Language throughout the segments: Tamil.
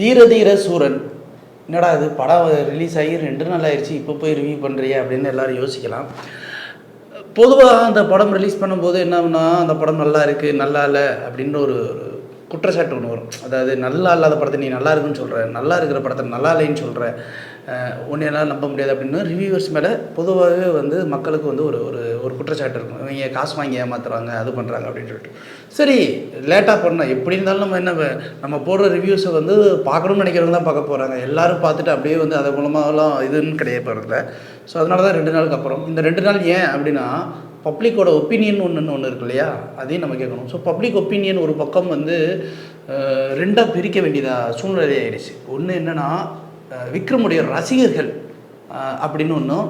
வீரதீர சூரன். என்னடா இது? படம் ரிலீஸ் ஆகி ரெண்டு நாள் ஆயிடுச்சு. இப்போ போய் ரிவ்யூ பண்ணுறிய அப்படின்னு எல்லாரும் யோசிக்கலாம். பொதுவாக அந்த படம் ரிலீஸ் பண்ணும்போது என்னன்னா அந்த படம் நல்லா இருக்குது நல்லா இல்லை அப்படின்ற ஒரு ஒரு குற்றச்சாட்டு ஒன்று வரும். அதாவது நல்லா இல்லாத படத்தை நீ நல்லா இருக்குன்னு சொல்கிற நல்லா இருக்கிற படத்தை நல்லா இல்லைன்னு சொல்கிற ஒன்று நம்ப முடியாது அப்படின்னு ரிவ்யூவர்ஸ் மேலே பொதுவாகவே வந்து மக்களுக்கு வந்து ஒரு ஒரு ஒரு குற்றச்சாட்டு இருக்கும். இவங்க காசு வாங்கி ஏமாத்துறாங்க அது பண்ணுறாங்க அப்படின்னு சொல்லிட்டு. சரி லேட்டாக பண்ணால் எப்படி இருந்தாலும் நம்ம என்ன நம்ம போடுற ரிவ்யூஸை வந்து பார்க்கணும்னு நினைக்கிறவங்க தான் பார்க்க போகிறாங்க எல்லோரும் பார்த்துட்டு அப்படியே வந்து அது மூலமாகலாம் இதுன்னு கிடையாது போகிறதில்ல ஸோ அதனால தான் ரெண்டு நாளுக்கு அப்புறம். இந்த ரெண்டு நாள் ஏன் அப்படின்னா பப்ளிக்கோட ஒப்பீனியன் ஒன்றுன்னு ஒன்று இருக்கு இல்லையா? அதையும் நம்ம கேட்கணும். ஸோ பப்ளிக் ஒப்பீனியன் ஒரு பக்கம் வந்து ரெண்டாக பிரிக்க வேண்டியதாக சூழ்நிலை ஆயிடுச்சு. ஒன்று என்னென்னா விக்ரமுடைய ரசிகர்கள் அப்படின்னு ஒன்றும்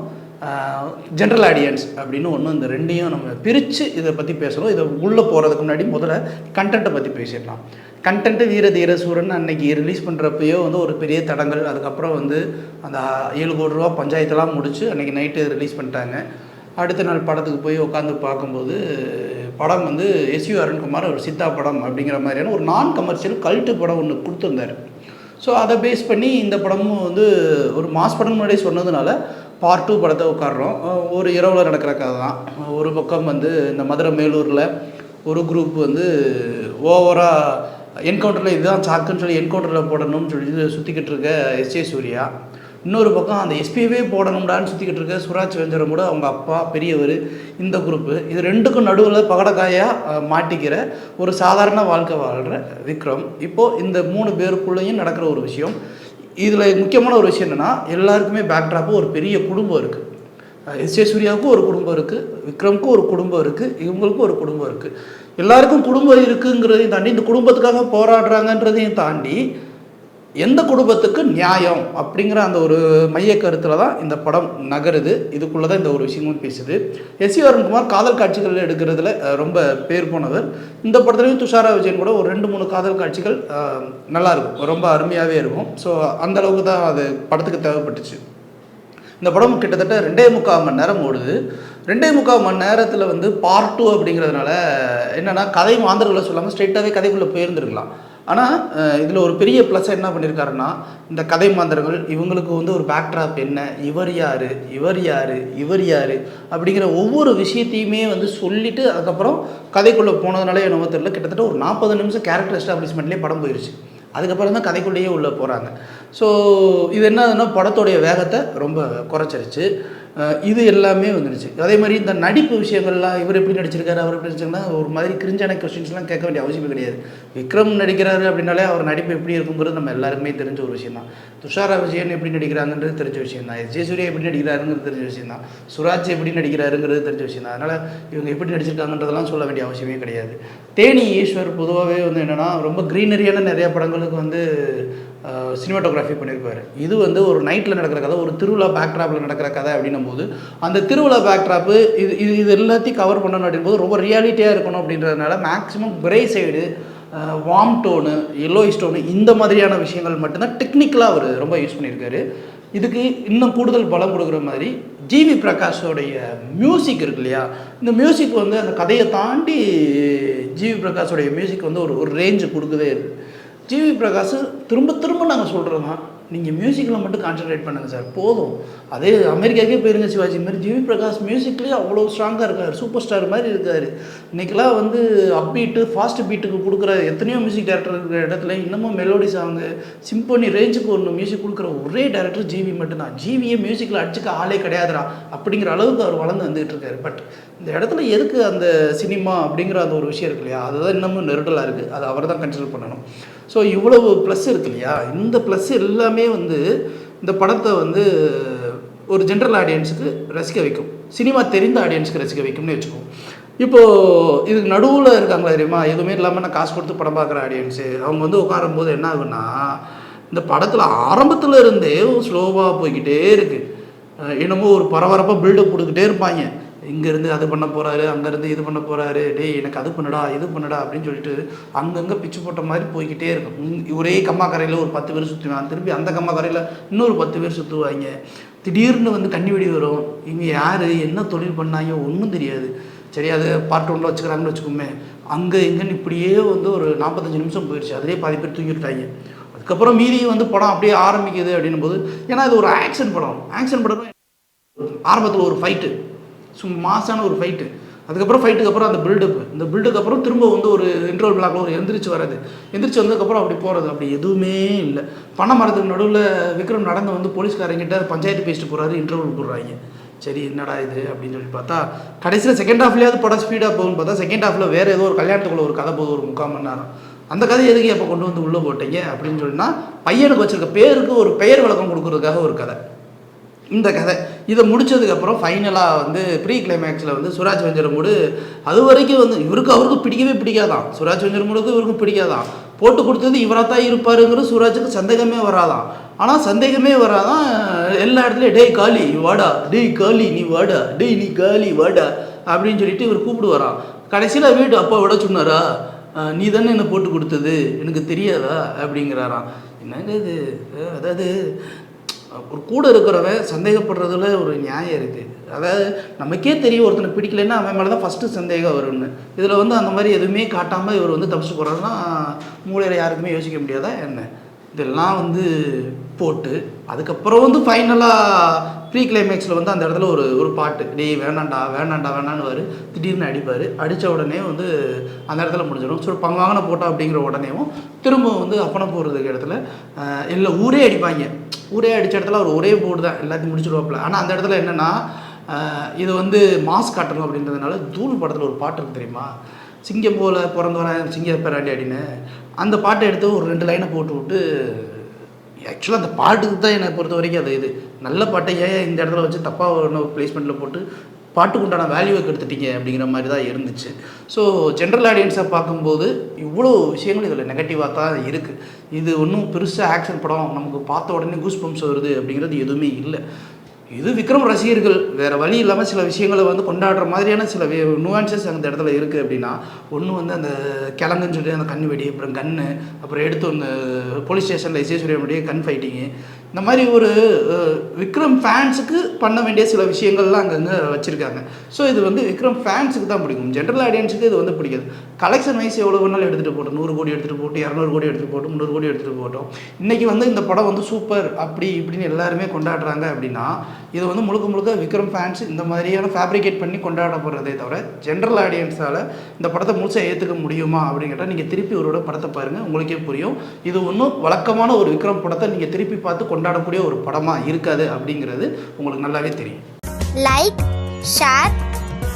ஜென்ரல் ஆடியன்ஸ் அப்படின்னு ஒன்று இந்த ரெண்டையும் நம்ம பிரித்து இதை பற்றி பேசுகிறோம் இதை உள்ளே போகிறதுக்கு முன்னாடி முதல்ல கண்டென்ட்டை பற்றி பேசிடலாம். கண்டென்ட்டு வீர தீர சூரன் அன்னைக்கு ரிலீஸ் பண்ணுறப்பயோ வந்து ஒரு பெரிய தடங்கள். அதுக்கப்புறம் வந்து அந்த ஏழு கோடி ரூபா பஞ்சாயத்தெல்லாம் முடிச்சு அன்னைக்கு நைட்டு ரிலீஸ் பண்ணிட்டாங்க. அடுத்த நாள் படத்துக்கு போய் உட்காந்து பார்க்கும்போது படம் வந்து எஸ்யூ அருண்குமார் ஒரு சித்தா படம் அப்படிங்கிற மாதிரியான ஒரு நான் கமர்ஷியல் கல்ட்டு படம் ஒன்று கொடுத்துருந்தாரு. ஸோ அதை பேஸ் பண்ணி இந்த படமும் வந்து ஒரு மாஸ் படம் முன்னாடியே சொன்னதுனால பார்ட் டூ படத்தை உட்காடுறோம் ஒரு இரவில் நடக்கிற கதை தான். ஒரு பக்கம் வந்து இந்த மதுரை மேலூரில் ஒரு குரூப் வந்து ஓவராக என்கவுண்டரில் இதுதான் சாக்குன்னு சொல்லி என்கவுண்டரில் போடணும்னு சொல்லி சுற்றிக்கிட்டு இருக்க எஸ்ஏ சூர்யா. இன்னொரு பக்கம் அந்த எஸ்பியவே போடணும்டான்னு சுற்றிக்கிட்டு இருக்க சுராஜ் வெஞ்சரம் கூட அவங்க அப்பா பெரியவர் இந்த குரூப்பு இது ரெண்டுக்கும் நடுவில் பகடக்காயாக மாட்டிக்கிற ஒரு சாதாரண வாழ்க்கை வாழ்கிற விக்ரம். இப்போது இந்த மூணு பேருக்குள்ளேயும் நடக்கிற ஒரு விஷயம். இதில் முக்கியமான ஒரு விஷயம் என்னென்னா எல்லாருக்குமே பேக்ட்ராப்பு ஒரு பெரிய குடும்பம் இருக்குது எஸ் ஏ சூர்யாவுக்கும் ஒரு குடும்பம் இருக்குது விக்ரம்க்கும் ஒரு குடும்பம் இருக்குது இவங்களுக்கும் ஒரு குடும்பம் இருக்குது எல்லாருக்கும் குடும்பம் இருக்குங்கிறதையும் தாண்டி இந்த குடும்பத்துக்காக போராடுறாங்கன்றதையும் தாண்டி எந்த குடும்பத்துக்கு நியாயம் அப்படிங்கிற அந்த ஒரு மைய கருத்தில் தான் இந்த படம் நகருது. இதுக்குள்ளே தான் இந்த ஒரு விஷயமும் பேசுது. எஸ் சி அருண்குமார் காதல் காட்சிகள் எடுக்கிறதுல ரொம்ப பேர் போனவர். இந்த படத்துலையும் துஷாரா விஜயன் கூட ஒரு ரெண்டு மூணு காதல் காட்சிகள் நல்லாயிருக்கும் நல்லா இருக்கும். ரொம்ப அருமையாகவே இருக்கும். ஸோ அந்தளவுக்கு தான் அது படத்துக்கு தேவைப்பட்டுச்சு. இந்த படம் கிட்டத்தட்ட ரெண்டே முக்கால் மணி நேரம் ஓடுது. ரெண்டே முக்கால் மணி நேரத்தில் வந்து பார்ட் டூ அப்படிங்கிறதுனால என்னென்னா கதை மாந்தர்களை சொல்லாமல் ஸ்ட்ரெயிட்டாகவே கதைக்குள்ளே போயிருந்துருக்கலாம். ஆனால் இதில் ஒரு பெரிய ப்ளஸ் என்ன பண்ணியிருக்காருன்னா இந்த கதை மாந்தர்கள் இவங்களுக்கு வந்து ஒரு பேக்ட்ராப் என்ன இவர் யார் இவர் யார் இவர் யார் அப்படிங்கிற ஒவ்வொரு விஷயத்தையுமே வந்து சொல்லிவிட்டு அதுக்கப்புறம் கதைக்குள்ளே போனதுனால என்னவோ தெரியல கிட்டத்தட்ட ஒரு நாற்பது நிமிஷம் கேரக்டர் எஸ்டாப்ளிஷ்மெண்ட்லேயே படம் போயிடுச்சு அதுக்கப்புறம் தான் கதைக்குள்ளேயே உள்ளே போகிறாங்க ஸோ இது என்ன படத்தோடைய வேகத்தை ரொம்ப குறைச்சிருச்சு. இது எல்லாமே வந்துடுச்சு அதே மாதிரி இந்த நடிப்பு விஷயங்கள்லாம் இவர் எப்படி நடிச்சிருக்காரு அவர் எப்படி நடிச்சிருக்காருன்னா ஒரு மாதிரி கிரிஞ்சான கொஸ்டின்ஸ்லாம் கேட்க வேண்டிய அவசியமே கிடையாது. விக்ரம் நடிக்கிறாரு அப்படின்னாலே அவர் நடிப்பு எப்படி இருக்குங்கிறது நம்ம எல்லாருக்குமே தெரிஞ்ச ஒரு விஷயம் தான் துஷாரா விஜயன் எப்படி நடிக்கிறாங்கன்றது தெரிஞ்ச விஷயம் தான் எஸ். ஜெயசூர்யா எப்படி நடிக்கிறாருங்கிறது தெரிஞ்ச விஷயம் தான் சுராஜ் எப்படி நடிக்கிறாருங்கிறது தெரிஞ்ச விஷயம் தான் அதனால் இவங்க எப்படி நடிச்சிருக்காங்கன்றதெல்லாம் சொல்ல வேண்டிய அவசியமே கிடையாது. தேனி ஈஸ்வர் பொதுவாகவே வந்து என்னென்னா ரொம்ப க்ரீனரியான நிறைய படங்களுக்கு வந்து சினிமாட்டோகிராஃபி பண்ணியிருப்பார். இது வந்து ஒரு நைட்டில் நடக்கிற கதை ஒரு திருவிழா பேக்ட்ராப்பில் நடக்கிற கதை அப்படின்னும் போது அந்த திருவிழா பேக்ட்ராப்பு இது இது இது எல்லாத்தையும் கவர் பண்ணணும் அப்படின்போது ரொம்ப ரியாலிட்டியாக இருக்கணும் அப்படின்றதுனால maximum grey side warm tone yellowish tone இந்த மாதிரியான விஷயங்கள் மட்டும்தான் டெக்னிக்கலாக அவர் ரொம்ப யூஸ் பண்ணியிருக்காரு. இதுக்கு இன்னும் கூடுதல் பலம் கொடுக்குற மாதிரி ஜிவி பிரகாஷோடைய மியூசிக் இருக்கு இல்லையா? இந்த மியூசிக் வந்து அந்த கதையை தாண்டி ஜிவி பிரகாஷோடைய மியூசிக் வந்து ஒரு ஒரு ரேஞ்சு கொடுக்குதே இருக்குது ஜிவி பிரகாஷ் திரும்ப திரும்ப நாங்கள் சொல்கிறது தான் நீங்கள் மியூசிக்கில் மட்டும் கான்சென்ட்ரேட் பண்ணுங்கள் சார் போதும். அதே அமெரிக்காக்கே போயிருங்க சிவாஜி. மாதிரி ஜிவி பிரகாஷ் மியூசிக்லேயே அவ்வளோ ஸ்ட்ராங்காக இருக்கார். சூப்பர் ஸ்டார் மாதிரி இருக்கார். இன்றைக்கெல்லாம் வந்து அப்பீட்டு ஃபாஸ்ட் பீட்டுக்கு கொடுக்குற எத்தனையோ மியூசிக் டேரக்டர் இருக்கிற இடத்துல இன்னமும் மெலோடி சாங்கு சிம்பனி ரேஞ்சுக்கு ஒன்று மியூசிக் கொடுக்குற ஒரே டேரக்டர் ஜிவி மட்டும்தான். ஜிவியை மியூசிக்கில் அடிச்சுக்க ஆளே கிடையாதுரா அப்படிங்கிற அளவுக்கு அவர் வளர்ந்து வந்துகிட்டு இருக்காரு. பட் இந்த இடத்துல எதுக்கு அந்த சினிமா அப்படிங்கிற அந்த ஒரு விஷயம் இருக்கு இல்லையா? அதுதான் இன்னமும் நெருடலாக இருக்குது அது அவர் தான் கன்சிடர் பண்ணணும். ஸோ இவ்வளவு ப்ளஸ் இருக்கு இல்லையா? இந்த ப்ளஸ் எல்லாமே வந்து இந்த படத்தை வந்து ஒரு ஜென்ரல் ஆடியன்ஸுக்கு ரசிக்க வைக்கும். சினிமா தெரிந்த ஆடியன்ஸுக்கு ரசிக்க வைக்கும்னு வச்சுக்கோம் இப்போது இதுக்கு நடுவில் இருக்காங்களா தெரியுமா? எதுவுமே இல்லாமல் நான் காசு கொடுத்து படம் பார்க்குற ஆடியன்ஸு அவங்க வந்து உட்காரும்போது என்ன ஆகுன்னா இந்த படத்தில் ஆரம்பத்தில் இருந்தே ஸ்லோவாக போய்கிட்டே இருக்குது என்னமோ ஒரு பரபரப்பாக பில்டப் கொடுத்துட்டே இருப்பாங்க. இங்கேருந்து அது பண்ண போகிறாரு அங்கேருந்து இது பண்ண போகிறாரு டேய் எனக்கு அது பண்ணுடா இது பண்ணுடா அப்படின்னு சொல்லிட்டு அங்கங்கே பிச்சு போட்ட மாதிரி போய்கிட்டே இருக்கும். உம், ஒரே கம்மாக்கரையில் ஒரு பத்து பேர் சுற்றுவான் திருப்பி அந்த கம்மாக்கரையில் இன்னொரு பத்து பேர் சுற்றுவாங்க திடீர்னு வந்து கண்ணி வெடி வரும். இவங்க யார்? என்ன தொழில் பண்ணாங்க ஒன்றும் தெரியாது. சரி அது பார்ட் ஒன்றில் வச்சுக்கிறாங்கன்னு வச்சுக்கோமே. அங்கே எங்கன்னு இப்படியே வந்து ஒரு நாற்பத்தஞ்சு நிமிஷம் போயிடுச்சு. அதிலே பாதி பேர் தூங்கிட்டாங்க அதுக்கப்புறம் மீதி வந்து படம் அப்படியே ஆரம்பிக்குது அப்படின்னும் போது ஏன்னா இது ஒரு ஆக்ஷன் படம். ஆக்ஷன் படம் ஆரம்பத்தில் ஒரு ஃபைட்டு சும்மா மாசான ஒரு ஃபைட்டு அதுக்கப்புறம் ஃபைட்டுக்கு அப்புறம் அந்த பில்டப் இந்த பில்டுக்கு அப்புறம் திரும்ப வந்து ஒரு இன்டர்வல் பிளாக்ல ஒரு எந்திரிச்சு வராது எந்திரிச்சு வந்ததுக்கப்புறம் அப்படி போகிறது அப்படி எதுவுமே இல்லை. பனை மரத்துக்கு நடுவில் விக்ரம் நடந்து வந்து போலீஸ்காரங்கிட்ட பஞ்சாயத்து பேசிட்டு போகிறாரு இன்டர்வல் போடுறாங்க. சரி என்னடா இது? அப்படின்னு சொல்லி பார்த்தா கடைசியில் செகண்ட் ஹாஃப்லேயாவது படம் ஸ்பீடாக போகும்னு பார்த்தா செகண்ட் ஹாஃபில் வேறு ஏதோ ஒரு கல்யாணத்துக்குள்ள ஒரு கதை போகுது ஒரு முக்கால் மணி நேரம் அந்த கதை எதுக்கு எப்போ கொண்டு வந்து உள்ளே போட்டீங்க? அப்படின்னு சொன்னால் பையனுக்கு வச்சிருக்க பேருக்கு ஒரு பெயர் விளக்கம் கொடுக்கறதுக்காக ஒரு கதை. இந்த கதை. இதை முடிச்சதுக்கப்புறம் ஃபைனலாக வந்து ப்ரீ கிளைமேக்ஸில் வந்து சுராஜ் வெஞ்சரமூடு அது வரைக்கும் வந்து இவருக்கு அவருக்கு பிடிக்கவே பிடிக்காதான் சுராஜ் வெஞ்சரமூடுக்கு இவருக்கும் பிடிக்காதான் போட்டு கொடுத்தது இவராக தான் இருப்பாருங்கிற சுராஜுக்கு சந்தேகமே வராதான் ஆனால் சந்தேகமே வராதான் எல்லா இடத்துலையும் டேய் காலி வாடா. டேய் காலி நீ வாடா. டேய் நீ காலி வாடா. அப்படின்னு சொல்லிட்டு இவர் கூப்பிடுவாராம். கடைசியில் வீட்டு அப்பா விட சொன்னாரா நீ தானே என்னை போட்டு கொடுத்தது? எனக்கு தெரியாதா? அப்படிங்கிறாராம். என்னங்க இது? அதாவது ஒரு கூட இருக்கிறவன் சந்தேகப்படுறதுல ஒரு நியாயம் இருக்குது அதாவது நமக்கே தெரியும் ஒருத்தனை பிடிக்கலன்னா அவன் மேலே தான் ஃபஸ்ட்டு சந்தேகம் வரும்னு. இதில் வந்து அந்த மாதிரி எதுவுமே காட்டாமல் இவர் வந்து தப்பிச்சு போகிறாருன்னா மூளையில் யாருக்குமே யோசிக்க முடியாதா என்ன? இதெல்லாம் வந்து போட்டு அதுக்கப்புறம் வந்து ஃபைனலாக ப்ரீ கிளைமேக்ஸில் வந்து அந்த இடத்துல ஒரு ஒரு பாட்டு டேய் வேணாண்டா வேணாண்டா வேணான்னு திடீர்னு அடிப்பார். அடித்த உடனே வந்து அந்த இடத்துல முடிஞ்சிடும். ஸோ பங்காங்கன போட்டா அப்படிங்கிற உடனேவும் திரும்ப வந்து அப்பனை போகிறதுக்கு இடத்துல இல்லை ஊரே அடிப்பாங்க. ஊரே அடித்த இடத்துல அவர் ஒரே போர்டு தான் எல்லாத்தையும் முடிச்சிடுவாப்புல ஆனால் அந்த இடத்துல என்னென்னா இது வந்து மாஸ் காட்டணும் அப்படின்றதுனால தூள் படத்தில் ஒரு பாட்டு இருக்கு தெரியுமா? சிங்கம் போல பிறந்தவரன் சிங்க பெறாடி அப்படின்னு. அந்த பாட்டை எடுத்து ஒரு ரெண்டு லைனை போட்டு விட்டு ஆக்சுவலாக அந்த பாட்டுக்கு தான் என்னை பொறுத்த வரைக்கும் அது இது. நல்ல பாட்டை ஏன் இந்த இடத்துல வச்சு தப்பாக ஒன்று பிளேஸ்மெண்ட்டில் போட்டு பாட்டுக்கு உண்டான வேல்யூவை கெடுத்துட்டீங்க அப்படிங்கிற மாதிரி தான் இருந்துச்சு ஸோ ஜென்ரல் ஆடியன்ஸை பார்க்கும்போது இவ்வளோ விஷயங்கள் இதில் நெகட்டிவாக தான் இருக்குது இது ஒன்றும் பெருசாக ஆக்ஷன் படம் நமக்கு பார்த்த உடனே கூஸ் பம்ப்ஸ் வருது அப்படிங்கிறது எதுவுமே இல்லை. இது விக்ரம் ரசிகர்கள் வேறு வழி இல்லாமல் சில விஷயங்களை வந்து கொண்டாடுற மாதிரியான சில நுவான்சஸ் அந்த இடத்துல இருக்குது அப்படின்னா ஒன்று வந்து அந்த கிழங்குன்னு சொல்லி அந்த கண் வெடி அப்புறம் கன்று அப்புறம் எடுத்து அந்த போலீஸ் ஸ்டேஷனில் இசேஸ்வரியனுடைய கன் ஃபைட்டிங்கு இந்த மாதிரி ஒரு விக்ரம் ஃபேன்ஸுக்கு பண்ண வேண்டிய சில விஷயங்கள்லாம் அங்கங்கே வச்சுருக்காங்க. ஸோ இது வந்து விக்ரம் ஃபேன்ஸுக்கு தான் பிடிக்கும். ஜென்ரல் ஆடியன்ஸுக்கு இது வந்து பிடிக்காது. கலெக்ஷன் வைஸ் எவ்வளோ வேணாலும் எடுத்துகிட்டு போட்டோம் நூறு கோடி எடுத்துகிட்டு போட்டு இரநூறு கோடி எடுத்துகிட்டு போட்டு முந்நூறு கோடி எடுத்துகிட்டு போட்டோம் இன்றைக்கி வந்து இந்த படம் வந்து சூப்பர் அப்படி இப்படின்னு எல்லாருமே கொண்டாடுறாங்க அப்படின்னா இது வந்து முழுக்க முழுக்க விக்ரம் ஃபேன்ஸ் இந்த மாதிரியான ஃபேப்ரிகேட் பண்ணி கொண்டாடப்படுறதே தவிர ஜென்ரல் ஆடியன்ஸால் இந்த படத்தை முழுசாக ஏற்றுக்க முடியுமா அப்படின்னு கேட்டால் நீங்கள் திருப்பி ஒருவோட படத்தை பாருங்கள் உங்களுக்கே புரியும். இது ஒன்றும் வழக்கமான ஒரு விக்ரம் படத்தை நீங்கள் திருப்பி பார்த்து கொண்டு கொண்டாடக்கூடிய ஒரு படமாக இருக்காது அப்படிங்கிறது உங்களுக்கு நல்லாவே தெரியும். Like share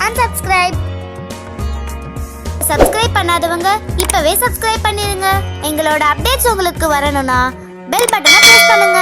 and subscribe subscribe பண்ணாதவங்க இப்பவே சப்ஸ்கிரைப் பண்ணிருங்க. எங்களோட அப்டேட்ஸ் உங்களுக்கு வரணும்னா பெல் பட்டனை பிரஸ் பண்ணுங்க.